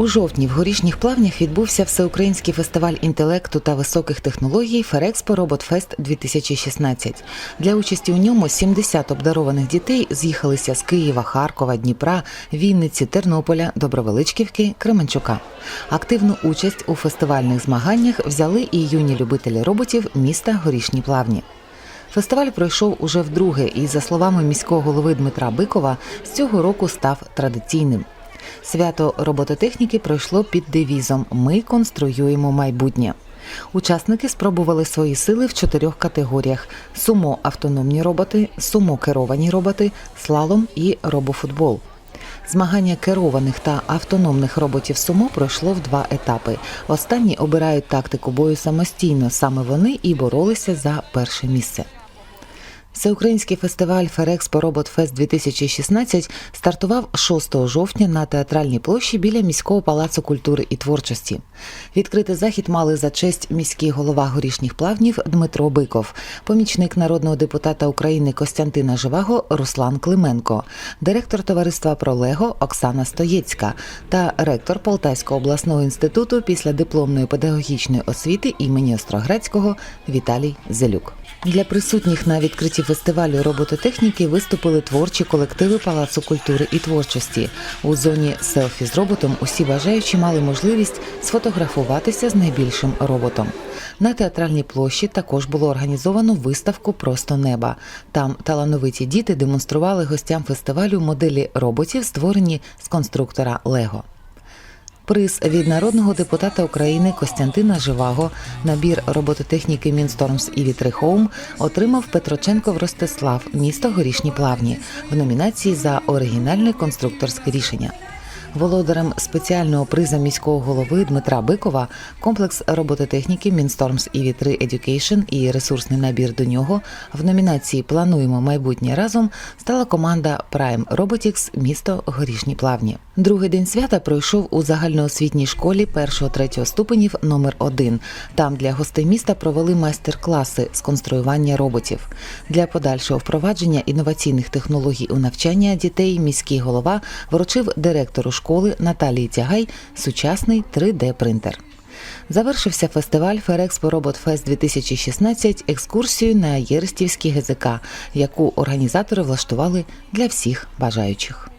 У жовтні в горішніх плавнях відбувся всеукраїнський фестиваль інтелекту та високих технологій Ферекспо Роботфест 2016. Для участі у ньому 70 обдарованих дітей з'їхалися з Києва, Харкова, Дніпра, Вінниці, Тернополя, Добровеличківки, Кременчука. Активну участь у фестивальних змаганнях взяли і юні любителі роботів міста Горішні Плавні. Фестиваль пройшов уже вдруге, і за словами міського голови Дмитра Бикова, з цього року став традиційним. Свято робототехніки пройшло під девізом Ми конструюємо майбутнє. Учасники спробували свої сили в чотирьох категоріях: сумо автономні роботи, сумо керовані роботи, слалом і робофутбол. Змагання керованих та автономних роботів сумо пройшло в два етапи. Останні обирають тактику бою самостійно. Саме вони і боролися за перше місце. Всеукраїнський фестиваль Ферекспо Роботфест 2016 стартував 6 жовтня на театральній площі біля міського палацу культури і творчості. Відкрити захід мали за честь міський голова горішніх плавнів Дмитро Биков, помічник народного депутата України Костянтина Живаго Руслан Клименко, директор товариства Пролего Оксана Стоєцька та ректор Полтавського обласного інституту після дипломної педагогічної освіти імені Остроградського Віталій Зелюк. Для присутніх на відкритті фестивалю робототехніки виступили творчі колективи Палацу культури і творчості. У зоні селфі з роботом усі бажаючі мали можливість сфотографуватися з найбільшим роботом. На театральній площі також було організовано виставку Просто неба. Там талановиті діти демонстрували гостям фестивалю моделі роботів, створені з конструктора Лего. Приз від народного депутата України Костянтина Живаго, набір робототехніки Мінстормс і Вітрихоум отримав Петроченков Ростислав, місто Горішні Плавні в номінації за оригінальне конструкторське рішення. Володарем спеціального приза міського голови Дмитра Бикова комплекс робототехніки Мінстормс і Вітри Education і ресурсний набір до нього в номінації Плануємо майбутнє разом стала команда Prime Robotics місто Горішні Плавні. Другий день свята пройшов у загальноосвітній школі 1-3 ступенів номер 1 Там для гостей міста провели майстер-класи з конструювання роботів. Для подальшого впровадження інноваційних технологій у навчання дітей міський голова вручив директору школи Наталії Тягай сучасний 3D-принтер. Завершився фестиваль Ферекспо Роботфест 2016 екскурсією на Єрстівський ГЗК, яку організатори влаштували для всіх бажаючих.